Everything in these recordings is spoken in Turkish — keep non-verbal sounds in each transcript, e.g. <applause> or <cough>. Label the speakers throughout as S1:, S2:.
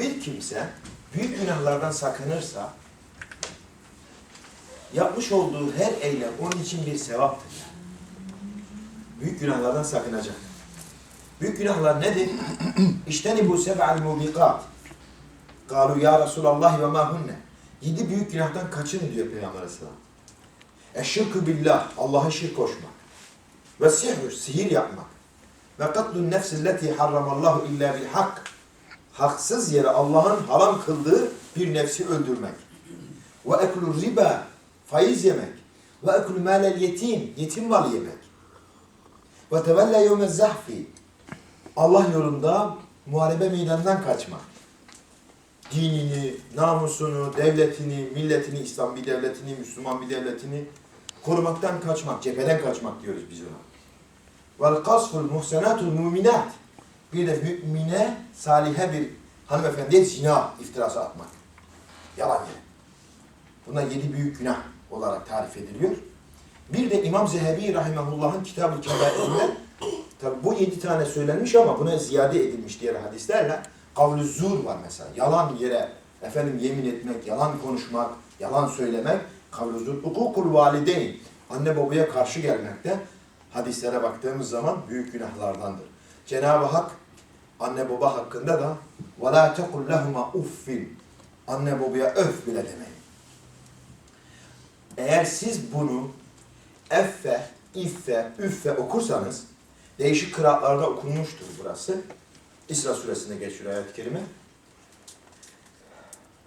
S1: Bir kimse büyük günahlardan sakınırsa yapmış olduğu her eylem onun için bir sevaptır. Büyük günahlardan sakınacak. Büyük günahlar nedir? <clears throat> İşteni bu seb'al mubikat. Galu ya Resulallah ve ma hunne. Yedi büyük günahtan kaçının diyor Peygamber Aleyhisselam. Eşşirkü billah, Allah'a şirk koşmak. Ve sihr, sihir yapmak. Ve katlun nefsilleti harramallahu illa bil hak. Haksız yere Allah'ın haram kıldığı bir nefsi öldürmek. Ve eklü riba, faiz yemek. Ve eklü malel yetim, yetim malı yemek. Ve tevelle yevme zahfi, Allah yolunda muharebe meydanından kaçmak. Dinini, namusunu, devletini, milletini, İslam bir devletini, Müslüman bir devletini korumaktan kaçmak, cepheden kaçmak diyoruz biz ona. Vel kasful muhsenatul muminat. Bir de mümine, salihe bir hanımefendiye zina iftirası atmak. Yalan yere. Bunlar yedi büyük günah olarak tarif ediliyor. Bir de İmam Zehebi Rahimahullah'ın Kitab-ı Kebair'inde tabi bu yedi tane söylenmiş ama buna ziyade edilmiş diğer hadislerle kavlu zur var mesela. Yalan yere efendim yemin etmek, yalan konuşmak, yalan söylemek kavlu zur. Hukukul valideyn. Anne babaya karşı gelmekte hadislere baktığımız zaman büyük günahlardandır. Cenab-ı Hak anne baba hakkında da وَلَا تَقُلْ لَهُمَا uffin Anne babaya öf bile demeyin. Eğer siz bunu effe, iffe, üffe okursanız değişik kıraatlarda okunmuştur burası. İsra suresinde geçiyor ayet-i kerime.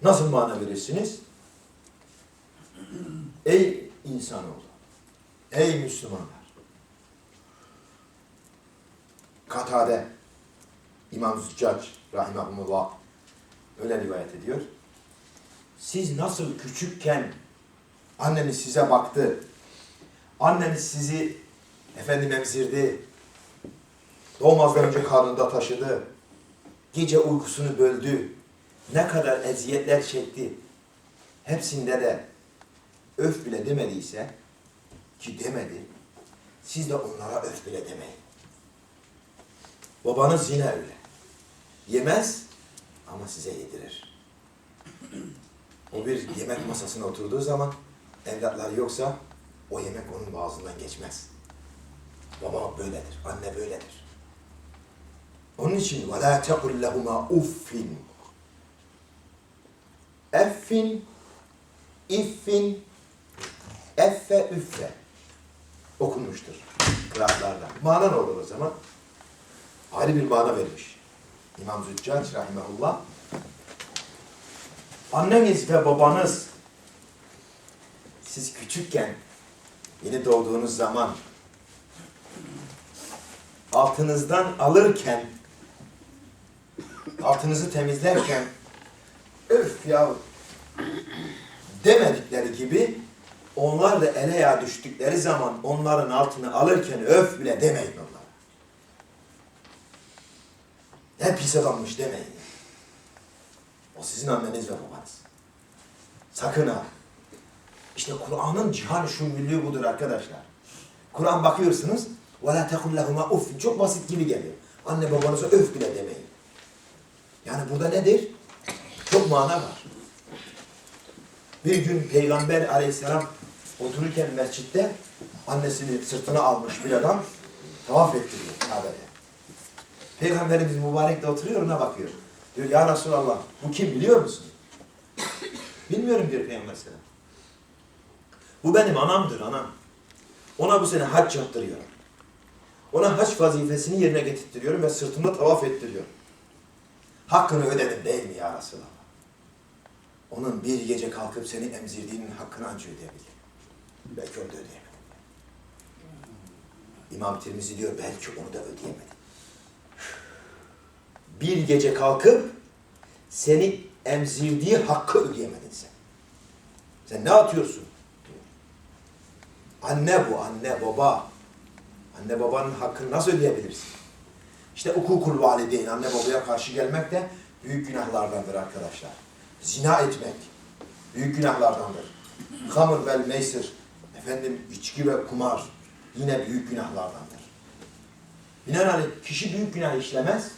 S1: Nasıl mana verirsiniz? Ey insanoğlu, ey Müslümanlar. Katade, İmam Züccac, rahimahumullah öyle rivayet ediyor. Siz nasıl küçükken anneniz size baktı, anneniz sizi efendim emzirdi, doğmazdan önce karnında taşıdı, gece uykusunu böldü, ne kadar eziyetler çekti, hepsinde de öf bile demediyse, ki demedi, siz de onlara öf bile demeyin. Babanız yine öyle. Yemez ama size yedirir. O bir yemek masasına oturduğu zaman evlatlar yoksa o yemek onun boğazından geçmez. Baba böyledir, anne böyledir. Onun için وَلَا تَقُلْ لَهُمَا uffin. Effin, iffin, effe, üffe okunmuştur kıraatlarda. Mana ne olur o zaman? Ayrı bir mana vermiş. İmam Züccac rahimahullah. Anneniz ve babanız siz küçükken yeni doğduğunuz zaman altınızdan alırken altınızı temizlerken öf ya demedikleri gibi onlar da ele ya düştükleri zaman onların altını alırken öf bile demeyin onlara. Ne pis adammış demeyin. O sizin anneniz ve babanız. Sakın ha. İşte Kur'an'ın cihan şumüllüğü budur arkadaşlar. Kur'an bakıyorsunuz وَلَا تَقُلْ لَهُمَا uffin Çok basit gibi geliyor. Anne babanıza öf bile demeyin. Yani burada nedir? Çok mana var. Bir gün Peygamber aleyhisselam otururken mescitte annesini sırtına almış bir adam tavaf ettiriyor Kabe'ye. Peygamberimiz mübarek de oturuyor ona bakıyor. Diyor ya Resulallah bu kim biliyor musun? Bilmiyorum diyor Peygamber selam. Bu benim anamdır anam. Ona bu sene hac yaptırıyorum. Ona hac vazifesini yerine getirtiyorum ve sırtımda tavaf ettiriyorum. Hakkını ödedim değil mi ya Resulallah? Onun bir gece kalkıp seni emzirdiğinin hakkını anca ödeyebilir. Belki onu da ödeyemedim. İmam Tirmizi diyor belki onu da ödeyemedim. Bir gece kalkıp seni emzirdiği hakkı ödeyemedin sen. Sen ne atıyorsun? Anne bu, anne, baba. Anne babanın hakkını nasıl ödeyebilirsin? İşte hukukul valideyn, anne babaya karşı gelmek de büyük günahlardandır arkadaşlar. Zina etmek büyük günahlardandır. Hamur vel meysir, efendim içki ve kumar yine büyük günahlardandır. Binaenaleyh kişi büyük günah işlemez.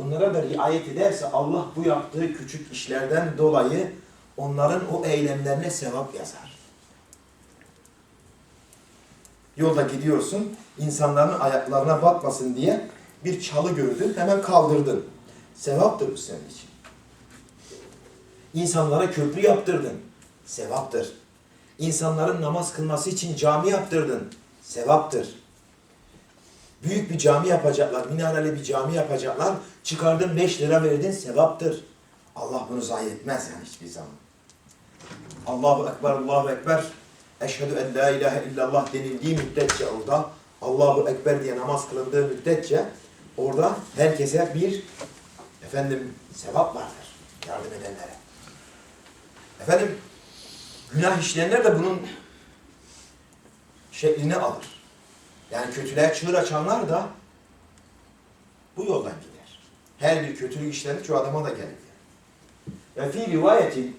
S1: Bunlara da riayet ederse Allah bu yaptığı küçük işlerden dolayı onların o eylemlerine sevap yazar. Yolda gidiyorsun, insanların ayaklarına batmasın diye bir çalı gördün, hemen kaldırdın. Sevaptır bu senin için. İnsanlara köprü yaptırdın. Sevaptır. İnsanların namaz kılması için cami yaptırdın. Sevaptır. Büyük bir cami yapacaklar, minareli bir cami yapacaklar. Çıkardın 5 lira verdin, sevaptır. Allah bunu zayi etmez yani hiçbir zaman. Allahu Ekber, Allahu Ekber. Eşhedü en la ilahe illallah denildiği müddetçe orada, Allahu Ekber diye namaz kılındığı müddetçe orada herkese bir efendim sevap vardır yardım edenlere. Efendim günah işleyenler de bunun şeklini alır. Yani kötülüğe çığır açanlar da bu yoldan gider. Her bir kötülük işlerini çoğu adama da gelir. Ve fi rivayetin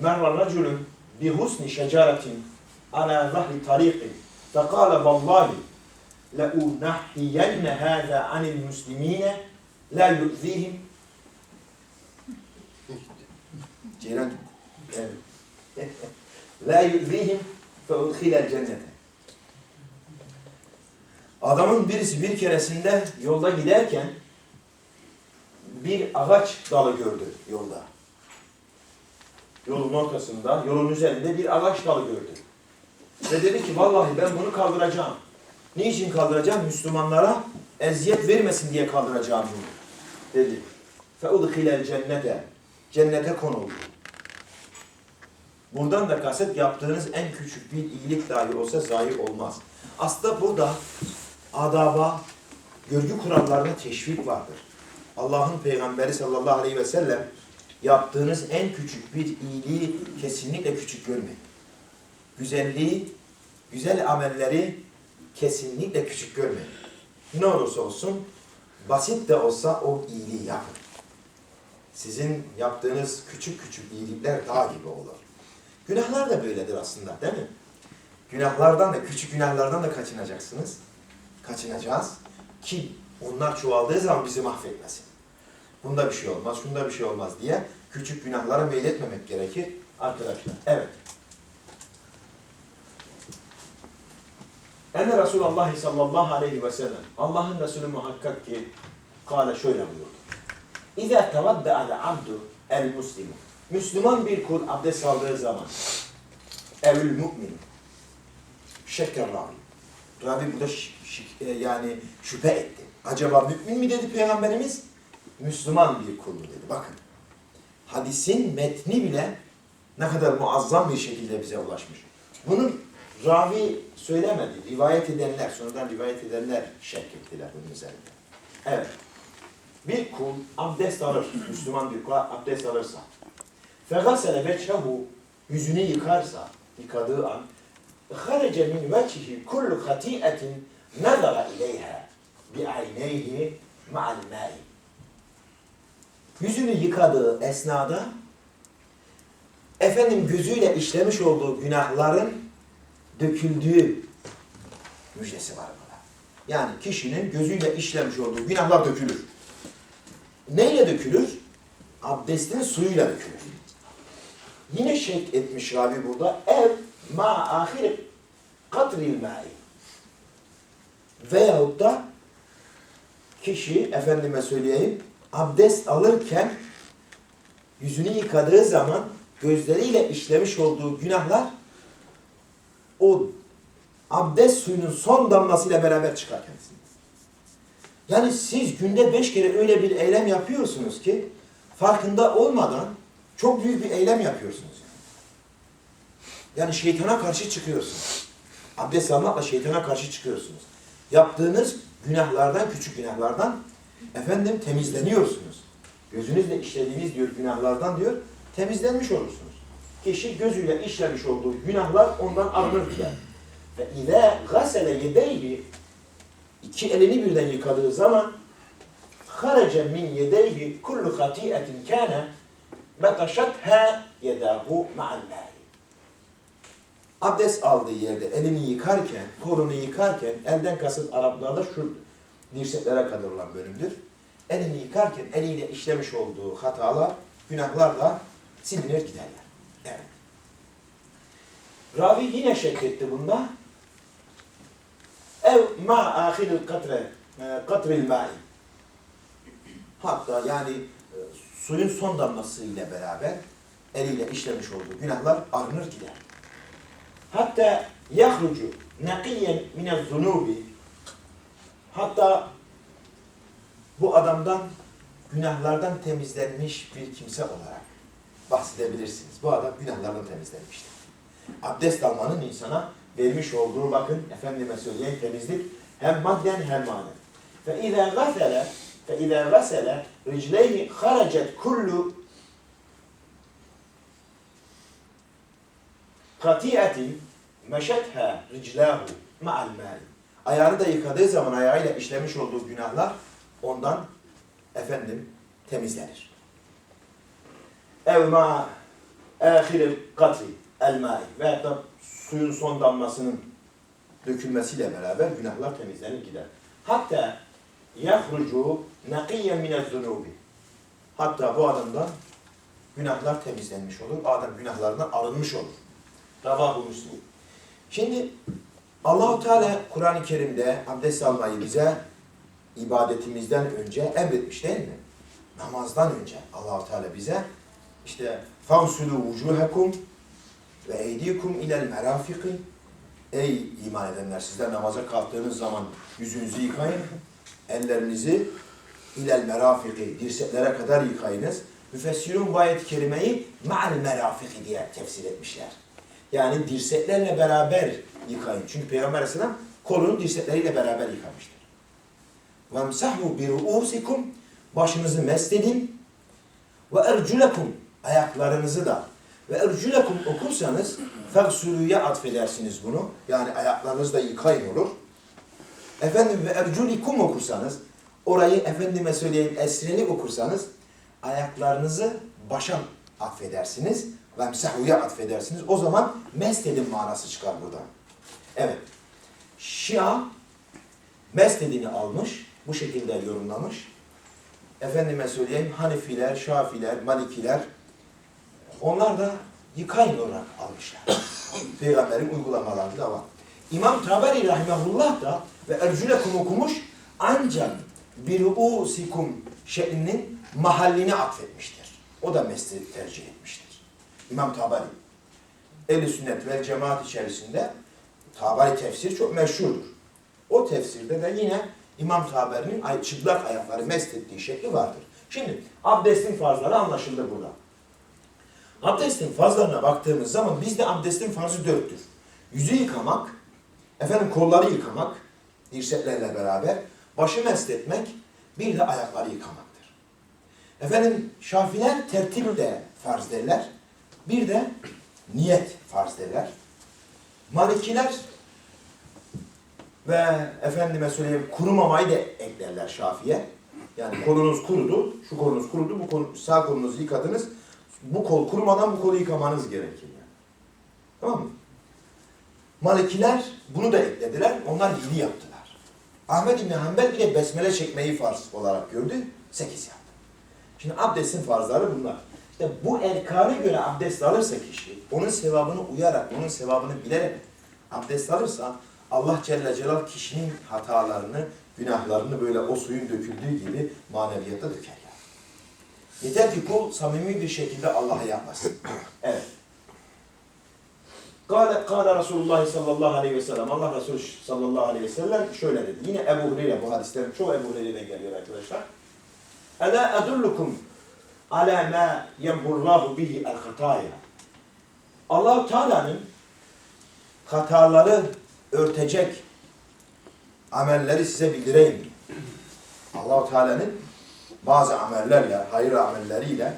S1: merra raculun bi husni şecaratin ala zahri tariqin fekale vallahi لَاُنَحِيَنَّ هَذَا عَنِ الْمُسْلِم۪ينَ لَا يُؤْذِيهِمْ Ceylan evet. La yu'zihim fe udkhilel cennete. Adamın birisi bir keresinde yolda giderken bir ağaç dalı gördü yolda. Yolun ortasında, yolun üzerinde bir ağaç dalı gördü. Ve dedi ki vallahi ben bunu kaldıracağım. Niçin kaldıracağım? Müslümanlara eziyet vermesin diye kaldıracağım bunu. Dedi. Udkhilel cennete. Cennete konuldu. Buradan da kasıt yaptığınız en küçük bir iyilik dahi olsa zayi olmaz. Aslında burada adaba, görgü kurallarına teşvik vardır. Allah'ın peygamberi sallallahu aleyhi ve sellem yaptığınız en küçük bir iyiliği kesinlikle küçük görmeyin. Güzelliği, güzel amelleri kesinlikle küçük görmeyin. Ne olursa olsun basit de olsa o iyiliği yapın. Sizin yaptığınız küçük küçük iyilikler dağ gibi olur. Günahlar da böyledir aslında değil mi? Günahlardan da, küçük günahlardan da kaçınacaksınız. Kaçınacağız ki onlar çoğaldığı zaman bizi mahvetmesin. Bunda bir şey olmaz, şunda bir şey olmaz diye küçük günahlara meyletmemek gerekir arkadaşlar. Evet. Enne Resulullah sallallahu aleyhi ve sellem Allah'ın Resulü muhakkak ki kâle şöyle buyurdu. İzâ tevadde'al abdu el muslimu Müslüman bir kul abdest aldığı zaman evül mümin şekker ravi. Ravi burada e, yani şüphe etti. Acaba mümin mi dedi Peygamberimiz? Müslüman bir kul mu dedi. Bakın hadisin metni bile ne kadar muazzam bir şekilde bize ulaşmış. Bunu ravi söylemedi. Rivayet edenler, sonradan rivayet edenler şerh ettiler bunun üzerinde. Evet. Bir kul abdest alır. Müslüman bir kul abdest alırsa. Fegasele veçhehu yüzünü yıkarsa yıkadığı an harece min veçhi kullu hatiyetin nazara ileyha bi'ayneyhi ma'al ma'i. Yüzünü yıkadığı esnada efendim gözüyle işlemiş olduğu günahların döküldüğü müjdesi var burada. Yani kişinin gözüyle işlemiş olduğu günahlar dökülür. Neyle dökülür? Abdestin suyuyla dökülür. Yine şek etmiş Rabi burada. Ev ma ahir katril ma'i. Veyahut da kişi efendime söyleyeyim abdest alırken yüzünü yıkadığı zaman gözleriyle işlemiş olduğu günahlar o abdest suyunun son damlasıyla beraber çıkar kendisine. Yani siz günde beş kere öyle bir eylem yapıyorsunuz ki farkında olmadan çok büyük bir eylem yapıyorsunuz. Yani şeytana karşı çıkıyorsunuz. Abdest almakla şeytana karşı çıkıyorsunuz. Yaptığınız günahlardan, küçük günahlardan efendim temizleniyorsunuz. Gözünüzle işlediğiniz diyor günahlardan diyor temizlenmiş olursunuz. Kişi gözüyle işlemiş olduğu günahlar ondan arınır diye. Ve ile gasele yedeyhi iki elini birden yıkadığı zaman harace min yedeyhi kullu hatiyetin kâne betaşatha yedahu ma'al mâhi. Abdest aldığı yerde elini yıkarken, kolunu yıkarken, elden kasıt Araplarda şu dirseklere kadar olan bölümdür. elini yıkarken eliyle işlemiş olduğu hatalar, günahlar da silinir giderler. Evet. Ravi yine şekletti bunda. Ev ma ahiril katre, e, katril ma'i. Hatta yani e, suyun son damlası ile beraber eliyle işlemiş olduğu günahlar arınır gider. Hatta yahrucu nakiyen minez zunubi hatta bu adamdan günahlardan temizlenmiş bir kimse olarak bahsedebilirsiniz. Bu adam günahlardan temizlenmiştir. Abdest almanın insana vermiş olduğu bakın efendime söyleyen temizlik hem madden hem manen. Fe izâ gasele fe izâ gasele ricleyhi haracet kullu katiyetin meşetha riclahu ma'al mâ'i. Ayağını da yıkadığı zaman ayağıyla işlemiş olduğu günahlar ondan efendim temizlenir. Ev ma ahiril katri el ma'i veyahut da suyun son damlasının dökülmesiyle beraber günahlar temizlenir gider. Hatta yahrucu nakiyen minez zunubi. Hatta bu adamdan günahlar temizlenmiş olur. Adam günahlarından arınmış olur. Ravahu Müslim. Şimdi Allahu Teala Kur'an-ı Kerim'de abdest almayı bize ibadetimizden önce emretmiş değil mi? Namazdan önce Allahu Teala bize işte fausulu vucuhakum ve eydikum ilel merafiki Ey iman edenler sizler namaza kalktığınız zaman yüzünüzü yıkayın, ellerinizi ilel merafiki dirseklere kadar yıkayınız. Müfessirun bu ayet-i kerimeyi ma'al merafiki diye tefsir etmişler. Yani dirseklerle beraber yıkayın. Çünkü Peygamber Aleyhisselam kolunu dirsekleriyle beraber yıkamıştır. وَمْسَحُوا بِرُؤُوسِكُمْ Başınızı mesledin. وَاَرْجُلَكُمْ Ayaklarınızı da. Ve ercülekum okursanız fegsülüye atfedersiniz bunu. Yani ayaklarınızı da yıkayın olur. Efendim ve erculikum okursanız orayı efendime söyleyin esreli okursanız ayaklarınızı başa atfedersiniz. Ve emsahuya atfedersiniz. O zaman mestedin manası çıkar buradan. Evet. Şia mestedini almış. Bu şekilde yorumlamış. Efendime söyleyeyim Hanifiler, Şafiler, Malikiler onlar da yıkayın olarak almışlar. <coughs> Peygamberin uygulamaları da var. İmam Taberi Rahimahullah da ve Ercülekum okumuş ancak bir usikum şeklinin mahallini atfetmiştir. O da mesleği tercih etmiştir. İmam Taberi. Ehl-i sünnet ve cemaat içerisinde Taberi tefsir çok meşhurdur. O tefsirde de yine İmam Taberi'nin çıplak ayakları mest ettiği şekli vardır. Şimdi abdestin farzları anlaşıldı burada. Abdestin farzlarına baktığımız zaman bizde abdestin farzı dörttür. Yüzü yıkamak, efendim kolları yıkamak, dirseklerle beraber, başı mesletmek, bir de ayakları yıkamaktır. Efendim şafiler tertip de farz derler, bir de niyet farz derler. Malikiler ve efendime söyleyeyim kurumamayı da eklerler şafiye. Yani kolunuz kurudu, şu kolunuz kurudu, bu kol, sağ kolunuzu yıkadınız, bu kol kurumadan bu kolu yıkamanız gerekir yani. Tamam mı? Malikiler bunu da eklediler. Onlar yedi yaptılar. Ahmet İbni Hanbel bile besmele çekmeyi farz olarak gördü. Sekiz yaptı. Şimdi abdestin farzları bunlar. İşte bu erkana göre abdest alırsa kişi, onun sevabını uyarak, onun sevabını bilerek abdest alırsa Allah Celle Celal kişinin hatalarını, günahlarını böyle o suyun döküldüğü gibi maneviyata döker. Yani. Yeter ki kul samimi bir şekilde Allah'a yaklaşsın. <coughs> Evet. Kale, kale Resulullah sallallahu aleyhi ve sellem. Allah Resulü sallallahu aleyhi ve sellem şöyle dedi. Yine Ebu Hureyre bu hadislerin çoğu Ebu Hureyre'den geliyor arkadaşlar. Ela edullukum ala ma yemhullahu bihi el hataya. Allah Teala'nın hataları örtecek amelleri size bildireyim? Allah Teala'nın bazı amellerle, hayır amelleriyle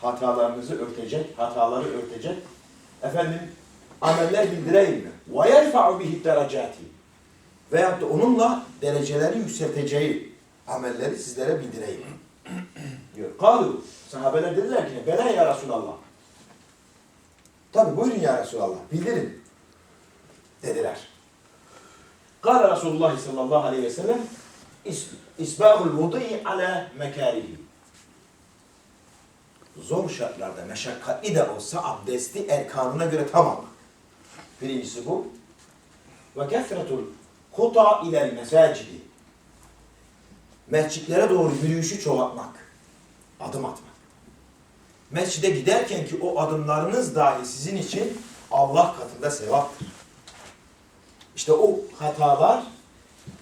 S1: hatalarınızı örtecek, hataları örtecek efendim ameller bildireyim mi? Ve yerfa'u bihi derecati. Veyahut da onunla dereceleri yükselteceği amelleri sizlere bildireyim. diyor. Kalu, sahabeler dediler ki, bela ya Resulallah. Tabi buyurun ya Resulallah, bildirin. Dediler. Kale Resulullah sallallahu aleyhi ve sellem, is, isbâhul vudu'i ala mekârihi. Zor şartlarda, meşakkatli de olsa abdesti erkanına göre tamam. Birincisi bu. Ve kefretul huta ilel mesacidi. Mescitlere doğru yürüyüşü çoğaltmak. Adım atmak. Mescide giderken ki o adımlarınız dahi sizin için Allah katında sevaptır. İşte o hatalar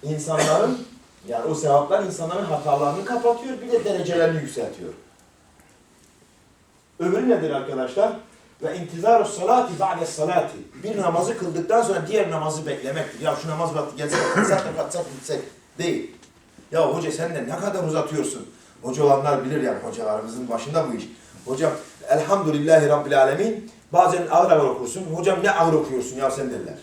S1: insanların yani o sevaplar insanların hatalarını kapatıyor bir de derecelerini yükseltiyor. Öbürü nedir arkadaşlar? Ve intizaru salati ba'de salati. Bir namazı kıldıktan sonra diğer namazı beklemektir. Ya şu namaz vakti gelse da katsak gitsek. Değil. Ya hoca sen de ne kadar uzatıyorsun. Hoca olanlar bilir yani hocalarımızın başında bu iş. Hocam elhamdülillahi rabbil alemin. Bazen ağır ağır okursun. Hocam ne ağır okuyorsun ya sen derler.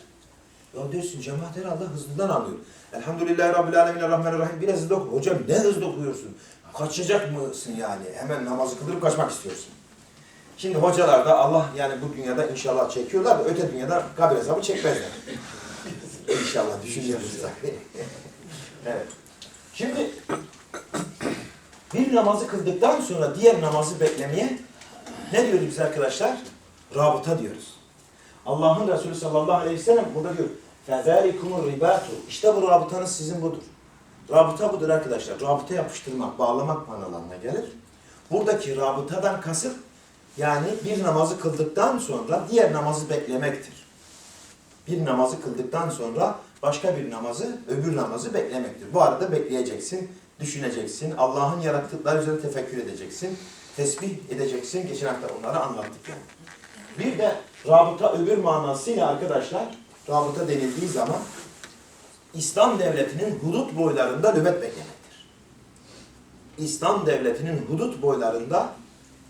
S1: Ya diyorsun cemaat herhalde hızlıdan anlıyor. Elhamdülillahi rabbil alemin rahmanirrahim. Biraz hızlı oku. Hocam ne hızlı okuyorsun? Kaçacak mısın yani? Hemen namazı kıldırıp kaçmak istiyorsun. Şimdi hocalar da Allah yani bu dünyada inşallah çekiyorlar da öte dünyada kabir hesabı çekmezler. inşallah tabii. evet. Şimdi bir namazı kıldıktan sonra diğer namazı beklemeye ne diyoruz biz arkadaşlar? Rabıta diyoruz. Allah'ın Resulü sallallahu aleyhi ve sellem burada diyor. فَذَٰلِكُمُ ribatu. İşte bu rabıtanız sizin budur. Rabıta budur arkadaşlar. Rabıta yapıştırmak, bağlamak manalarına gelir. Buradaki rabıtadan kasıt yani bir namazı kıldıktan sonra diğer namazı beklemektir. Bir namazı kıldıktan sonra başka bir namazı, öbür namazı beklemektir. Bu arada bekleyeceksin, düşüneceksin, Allah'ın yarattıkları üzerine tefekkür edeceksin, tesbih edeceksin. Geçen hafta onları anlattık yani. Bir de rabıta öbür manasıyla arkadaşlar, rabıta denildiği zaman İslam devletinin hudut boylarında nöbet beklemektir. İslam devletinin hudut boylarında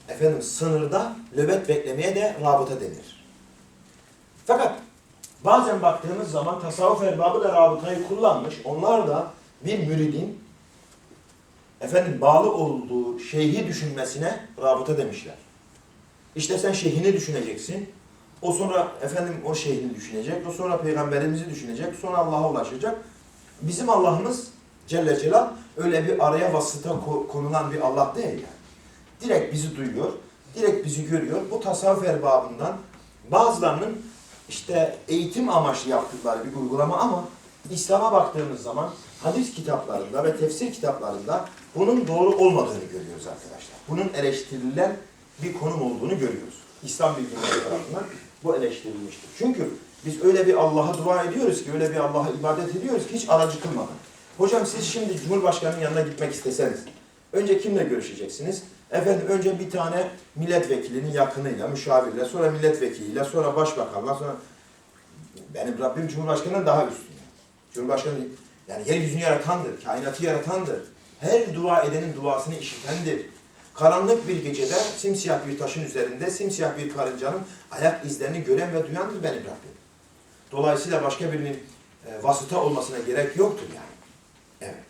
S1: efendim sınırda nöbet beklemeye de rabıta denir. Fakat bazen baktığımız zaman tasavvuf erbabı da rabıtayı kullanmış. Onlar da bir müridin efendim bağlı olduğu şeyhi düşünmesine rabıta demişler. İşte sen şeyhini düşüneceksin. O sonra efendim o şeyhini düşünecek. O sonra peygamberimizi düşünecek. Sonra Allah'a ulaşacak. Bizim Allah'ımız Celle Celal öyle bir araya vasıta ko- konulan bir Allah değil yani. Direkt bizi duyuyor. Direkt bizi görüyor. Bu tasavvuf erbabından bazılarının işte eğitim amaçlı yaptıkları bir uygulama ama İslam'a baktığımız zaman hadis kitaplarında ve tefsir kitaplarında bunun doğru olmadığını görüyoruz arkadaşlar. Bunun eleştirilen bir konum olduğunu görüyoruz. İslam bilginleri tarafından bu eleştirilmiştir. Çünkü biz öyle bir Allah'a dua ediyoruz ki, öyle bir Allah'a ibadet ediyoruz ki hiç aracı kılmadan. Hocam siz şimdi Cumhurbaşkanı'nın yanına gitmek isteseniz, önce kimle görüşeceksiniz? Efendim önce bir tane milletvekilinin yakınıyla, müşavirle, sonra milletvekiliyle, sonra başbakanla, sonra benim Rabbim Cumhurbaşkanı'ndan daha üstün. Cumhurbaşkanı yani yeryüzünü yaratandır, kainatı yaratandır. Her dua edenin duasını işitendir. Karanlık bir gecede simsiyah bir taşın üzerinde simsiyah bir karıncanın ayak izlerini gören ve duyandır benim Rabbim. Dolayısıyla başka birinin e, vasıta olmasına gerek yoktur yani. Evet.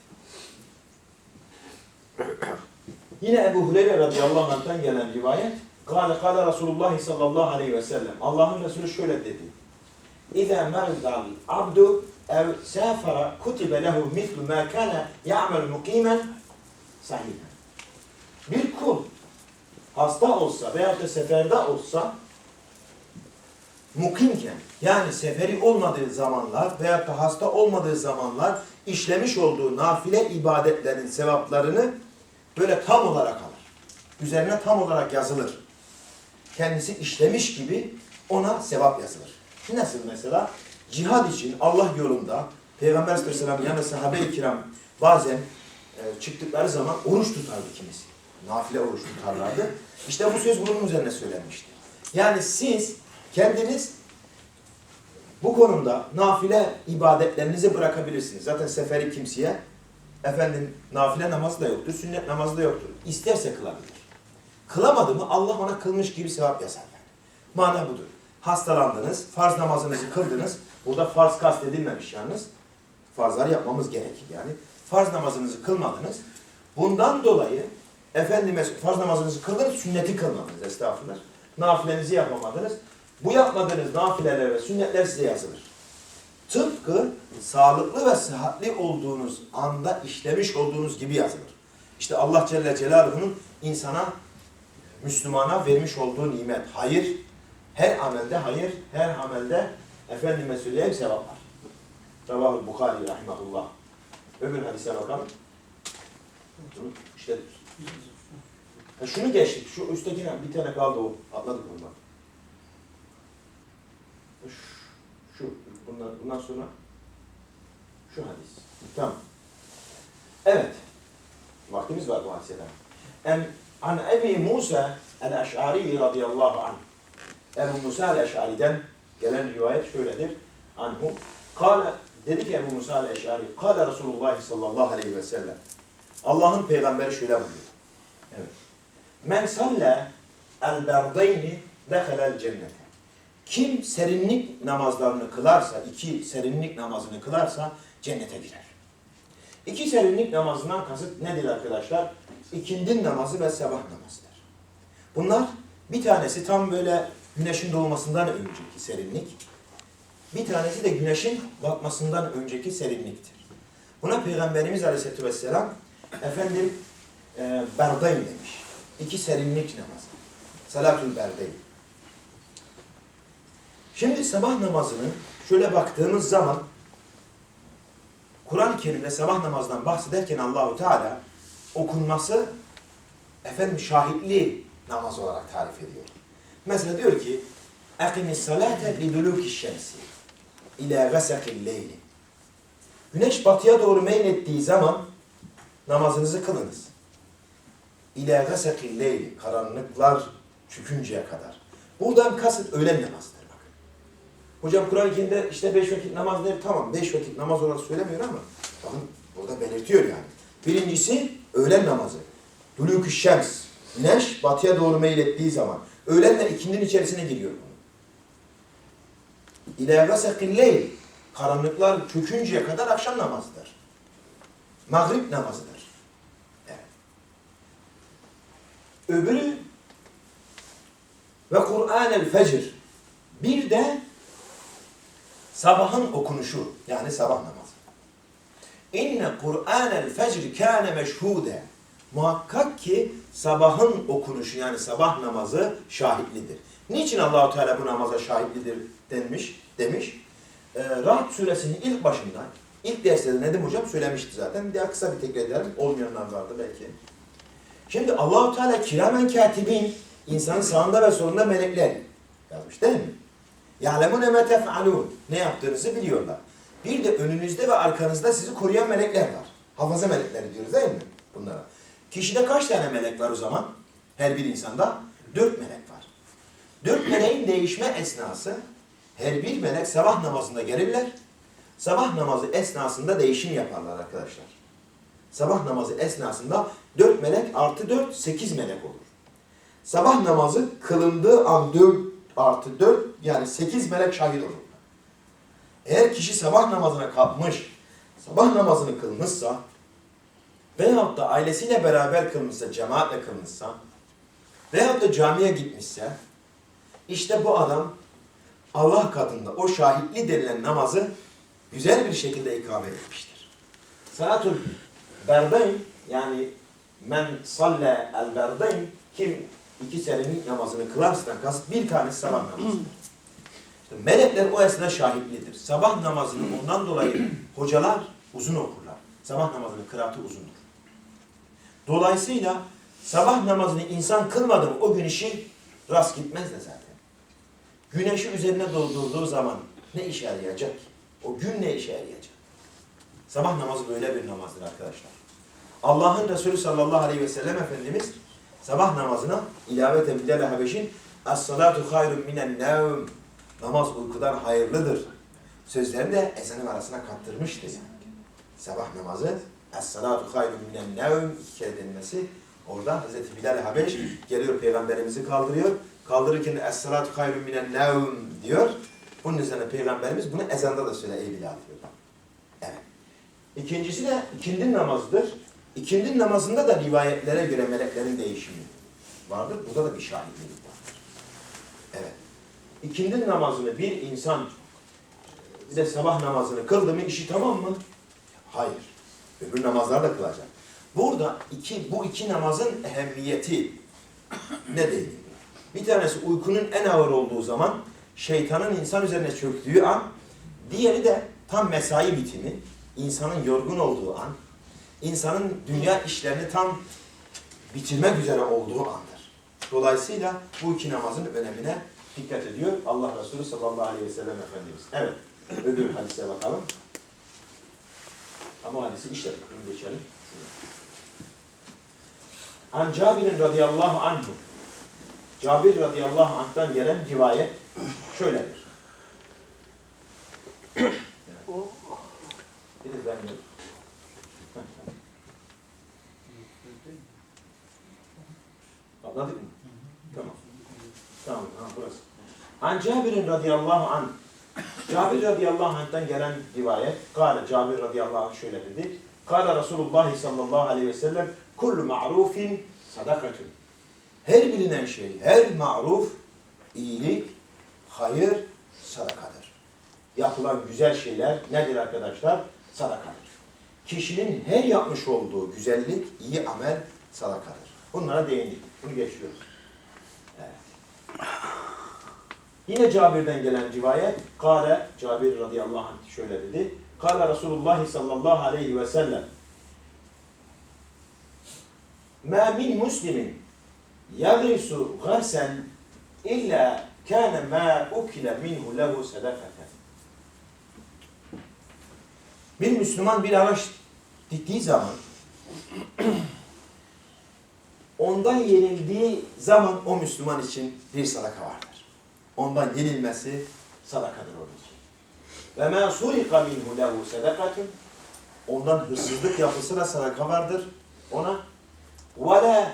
S1: <clears throat> Yine Ebu Hureyre radıyallahu anh'tan gelen rivayet Kale kale Resulullah sallallahu aleyhi ve sellem Allah'ın Resulü şöyle dedi. İza merzal abdu ev safara kutibe lehu mislu ma kana ya'mel mukimen sahihen. Bir kul hasta olsa veyahut da seferde olsa mukimken yani seferi olmadığı zamanlar veyahut da hasta olmadığı zamanlar işlemiş olduğu nafile ibadetlerin sevaplarını böyle tam olarak alır. Üzerine tam olarak yazılır. Kendisi işlemiş gibi ona sevap yazılır. Nasıl mesela? Cihad için Allah yolunda Peygamber Aleyhisselam yanında sahabe-i kiram bazen e, çıktıkları zaman oruç tutardı kimisi. Nafile oruç tutarlardı. İşte bu söz bunun üzerine söylenmişti. Yani siz kendiniz bu konumda nafile ibadetlerinizi bırakabilirsiniz. Zaten seferi kimseye efendim nafile namazı da yoktur, sünnet namazı da yoktur. İsterse kılabilir. Kılamadı mı Allah ona kılmış gibi sevap yazar yani. Mana budur. Hastalandınız, farz namazınızı kıldınız. Burada farz kastedilmemiş yalnız. Farzları yapmamız gerekir yani. Farz namazınızı kılmadınız. Bundan dolayı efendime farz namazınızı kıldınız, sünneti kılmadınız estağfurullah. Nafilenizi yapamadınız. Bu yapmadığınız nafileler ve sünnetler size yazılır. tıpkı sağlıklı ve sıhhatli olduğunuz anda işlemiş olduğunuz gibi yazılır. İşte Allah Celle Celaluhu'nun insana, Müslümana vermiş olduğu nimet. Hayır, her amelde hayır, her amelde efendime söyleyeyim sevap var. Ravahul Bukhari rahimahullah. Öbür hadise bakalım. İşte ha şunu geçtik. Şu üsttekine bir tane kaldı o. Atladık bak. Şu, şu bundan, bundan sonra şu hadis. Tamam. Evet. Vaktimiz var bu hadiseden. En an Ebi Musa el-Eş'ari radıyallahu anh. Ebu Musa el-Eş'ari'den gelen rivayet şöyledir. Anhu. Kale, dedi ki Ebu Musa el-Eş'ari, Kale Resulullah sallallahu aleyhi ve sellem. Allah'ın peygamberi şöyle buyuruyor. Evet. Men salle el-berdeyni dehelel cennete. Kim serinlik namazlarını kılarsa, iki serinlik namazını kılarsa cennete girer. İki serinlik namazından kasıt nedir arkadaşlar? İkindin namazı ve sabah namazıdır. Bunlar bir tanesi tam böyle güneşin doğmasından önceki serinlik. Bir tanesi de güneşin batmasından önceki serinliktir. Buna Peygamberimiz Aleyhisselatü Vesselam efendim e, berdayn demiş. İki serinlik namazı. Salatul berdayn. Şimdi sabah namazını şöyle baktığımız zaman Kur'an-ı Kerim'de sabah namazdan bahsederken Allahu Teala okunması efendim şahitli namaz olarak tarif ediyor. Mesela diyor ki اَقِمِ الصَّلَاةَ لِدُلُوكِ الشَّمْسِ اِلَى غَسَقِ اللَّيْلِ Güneş batıya doğru meylettiği zaman namazınızı kılınız. İlâ gâsekil leyli, karanlıklar çökünceye kadar. Buradan kasıt öğlen namazıdır bakın. Hocam Kur'an-ı Kerim'de işte beş vakit namaz der, tamam beş vakit namaz olarak söylemiyor ama bakın burada belirtiyor yani. Birincisi öğlen namazı. Dulûk-ü şems, güneş batıya doğru meylettiği zaman. Öğlenle ikindinin içerisine giriyor bunu. İlâ gâsekil leyl, karanlıklar çökünceye kadar akşam namazıdır. Mağrib namazıdır. Evet. Öbürü ve Kur'an el fecr. Bir de sabahın okunuşu yani sabah namazı. İnne Kur'an el fecr kâne meşhude. Muhakkak ki sabahın okunuşu yani sabah namazı şahitlidir. Niçin Allahu Teala bu namaza şahitlidir denmiş demiş. Ee, Rahat suresinin ilk başında ilk derste de Nedim hocam söylemişti zaten. Bir daha kısa bir tekrar edelim. Olmayanlar vardı belki. Şimdi Allahu Teala kiramen katibin insanın sağında ve solunda melekler yazmış değil mi? Ya'lemune me tef'alun. Ne yaptığınızı biliyorlar. Bir de önünüzde ve arkanızda sizi koruyan melekler var. Hafaza melekleri diyoruz değil mi bunlara? Kişide kaç tane melek var o zaman? Her bir insanda dört melek var. Dört meleğin değişme esnası her bir melek sabah namazında gelirler. Sabah namazı esnasında değişim yaparlar arkadaşlar. Sabah namazı esnasında dört melek artı dört, sekiz melek olur. Sabah namazı kılındığı an dört artı dört yani sekiz melek şahit olur. Eğer kişi sabah namazına kalkmış, sabah namazını kılmışsa veyahut da ailesiyle beraber kılmışsa, cemaatle kılmışsa veyahut da camiye gitmişse işte bu adam Allah katında o şahitli denilen namazı güzel bir şekilde ikame etmiştir. Salatul berdayn yani men salle el berdayn kim iki serinlik namazını kılarsa kasıt bir tanesi sabah namazıdır. İşte melekler o esnada şahitlidir. Sabah namazını ondan dolayı hocalar uzun okurlar. Sabah namazının kıraatı uzundur. Dolayısıyla sabah namazını insan kılmadı mı o gün işi rast gitmez de zaten. Güneşi üzerine doldurduğu zaman ne işe yarayacak? O gün ne işe yarayacak? Sabah namazı böyle bir namazdır arkadaşlar. Allah'ın Resulü sallallahu aleyhi ve sellem Efendimiz sabah namazına ilaveten Bilal-i Habeş'in Es-salatu hayrun minen nevm Namaz uykudan hayırlıdır. Sözlerini de ezanın arasına kattırmıştı. Sabah namazı Es-salatu hayrun minen nevm iki kere denilmesi orada Hazreti Bilal-i Habeş geliyor peygamberimizi kaldırıyor. Kaldırırken Es-salatu hayrun minen nevm diyor. Bunun üzerine peygamberimiz bunu ezanda da söyle ey Bilal diyor. Evet. İkincisi de ikindin namazıdır. İkindin namazında da rivayetlere göre meleklerin değişimi vardır. Burada da bir şahitlik vardır. Evet. İkindin namazını bir insan Bir de sabah namazını kıldı mı işi tamam mı? Hayır. Öbür namazlar da kılacak. Burada iki, bu iki namazın ehemmiyeti ne değil? Bir tanesi uykunun en ağır olduğu zaman şeytanın insan üzerine çöktüğü an, diğeri de tam mesai bitimi, insanın yorgun olduğu an, insanın dünya işlerini tam bitirmek üzere olduğu andır. Dolayısıyla bu iki namazın önemine dikkat ediyor Allah Resulü sallallahu aleyhi ve sellem Efendimiz. Evet, öbür hadise bakalım. Ama hadisi işledik, bunu geçelim. An Cabir'in radıyallahu anhu. Cabir radıyallahu anh'tan gelen rivayet şöyledir. Biraz ben de- Anladık mı? Tamam. Tamam, ha, burası. An Cabir'in radıyallahu anh. Cabir radıyallahu anh'tan gelen rivayet. Kale Cabir radıyallahu anh şöyle dedi. Kale Resulullah sallallahu aleyhi ve sellem kullu ma'rufin sadakatun. Her bilinen şey, her maruf, iyilik, hayır, sadakadır. Yapılan güzel şeyler nedir arkadaşlar? Sadakadır. Kişinin her yapmış olduğu güzellik, iyi amel sadakadır. Bunlara değindik. Bunu geçiyoruz. Evet. Yine Cabir'den gelen rivayet, Kale, Cabir radıyallahu anh şöyle dedi. Kale Resulullah sallallahu aleyhi ve sellem Ma min muslimin yagrisu garsen illa kana ma ukile minhu lehu sadakaten. Bir Müslüman bir ağaç diktiği zaman <clears throat> ondan yenildiği zaman o Müslüman için bir sadaka vardır. Ondan yenilmesi sadakadır onun için. Ve ma surika minhu lehu sadakatun. Ondan hırsızlık yapılsa da sadaka vardır ona. Ve la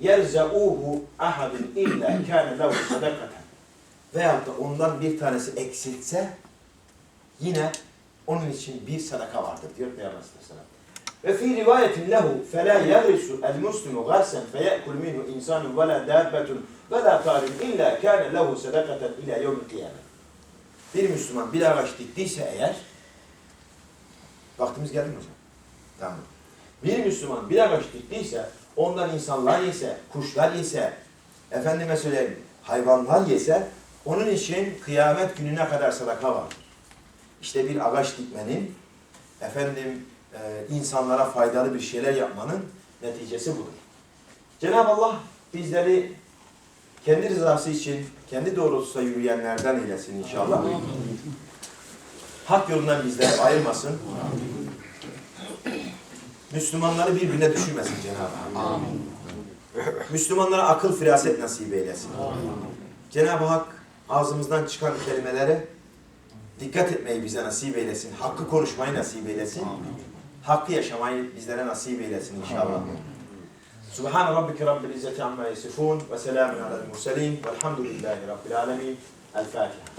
S1: yerzauhu ahadun illa kana lehu sadakaten. Veyahut da ondan bir tanesi eksiltse yine onun için bir sadaka vardır diyor Peygamber Aleyhisselam. Ve ve fi rivayetin lehu fela yagrisu el muslimu garsen feyekul minhu insanun ve la dabbetun ve la tarim illa kâne lehu sedakaten ila yevmi kıyamet. Bir Müslüman bir ağaç diktiyse eğer vaktimiz geldi mi hocam? Tamam. Bir Müslüman bir ağaç diktiyse ondan insanlar yese, kuşlar yese, efendime söyleyeyim hayvanlar yese onun için kıyamet gününe kadar sadaka vardır. İşte bir ağaç dikmenin efendim e, insanlara faydalı bir şeyler yapmanın neticesi budur. Cenab-ı Allah bizleri kendi rızası için, kendi doğrultusunda yürüyenlerden eylesin inşallah. Hak yolundan bizleri ayırmasın. Müslümanları birbirine düşürmesin Cenab-ı Hak. Müslümanlara akıl firaset nasip eylesin. Cenab-ı Hak ağzımızdan çıkan kelimelere dikkat etmeyi bize nasip eylesin. Hakkı konuşmayı nasip eylesin. Hakkı yaşamayı bizlere nasip eylesin inşallah. Subhan rabbike rabbil izzeti amma yasifun ve selamun alel murselin velhamdülillahi rabbil alemin. El Fatiha.